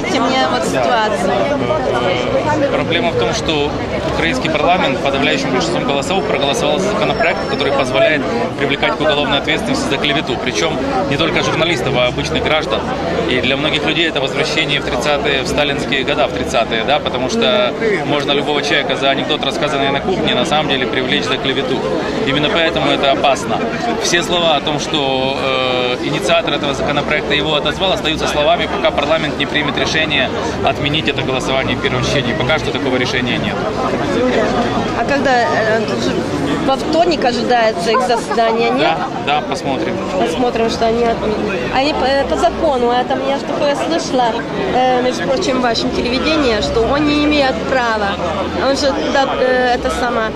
Расскажите мне вот ситуацию. Проблема в том, что украинский парламент подавляющим большинством голосов проголосовал за законопроект, который позволяет привлекать к уголовной ответственности за клевету. Причем не только журналистов, а обычных граждан. И для многих людей это возвращение в 30-е, в сталинские года, в 30-е, да, потому что можно любого человека за анекдот, рассказанный на кухне, на самом деле привлечь за клевету. Именно поэтому это опасно. Все слова о том, что э, инициатор этого законопроекта его отозвал, остаются словами, пока парламент не примет решение отменить это голосование в первом чтении. Пока что такого решения нет. А когда э, во вторник ожидается их заседание, нет? Да, да, посмотрим. Посмотрим, что они отменят. Они по, э, по закону, это я же такое слышала, э, между прочим, в вашем телевидении, что он не имеет права. Он же, да, э, это самое,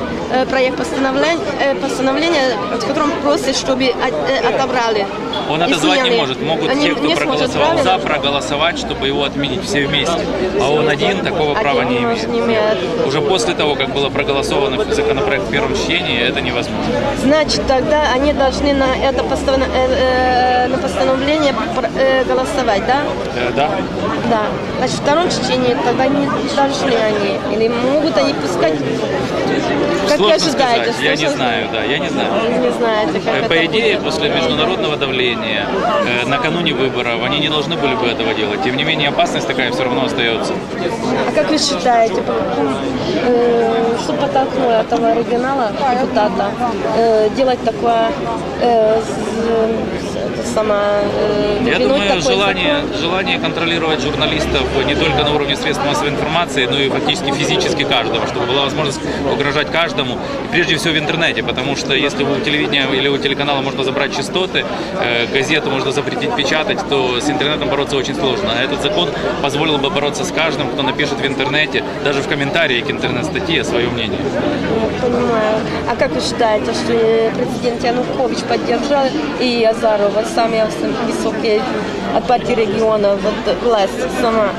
проект постановления, э, постановления, в котором просит, чтобы от- отобрали. Он И отозвать не может. Могут Они те, кто проголосовал за, проголосовать, чтобы его отменить все вместе. А он один такого Один права не имеет. не имеет. Уже после того, как было проголосовано законопроект в первом чтении, это невозможно. Значит, тогда они должны на это постанов- э, э, на постановление э, голосовать, да? Э, да? Да. Значит, в втором чтении тогда не должны они. Или могут они пускать, как вы Сложно ожидаете? сказать. Я не знаю, да, я не знаю. Не знаете, как Э, это По идее, будет. после международного давления, э, накануне выборов, они не должны были бы этого делать. Тем не менее, опасность такая все равно остается. А как вы считаете, по какому, э, что подтолкнуло этого оригинала, депутата, э, делать такое, э, сама, э, Я думаю, желание, закон? желание контролировать журналистов не только на уровне средств массовой информации, но и фактически физически каждого, чтобы была возможность угрожать каждому, и прежде всего в интернете, потому что если у телевидения или у телеканала можно забрать частоты, э, газету можно запретить печатать, то с интернетом бороться очень сложно. А этот закон позволил бы бороться с каждым, кто напишет в интернете, даже в комментарии к интернет-статье свое мнение. Я понимаю. А как вы считаете, что э, президент Янукович поддержал и Азарова, самые высокие от партии региона, вот власть сама,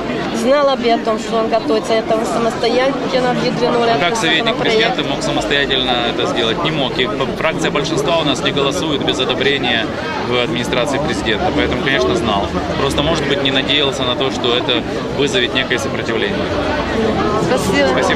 знала бы о том, что он готовится, это он самостоятельно выдвинули Как этот советник президента мог самостоятельно это сделать? Не мог. И фракция большинства у нас не голосует без одобрения в администрации президента. Поэтому, конечно, знал. Просто, может быть, не надеялся на то, что это вызовет некое сопротивление. Спасибо. Спасибо.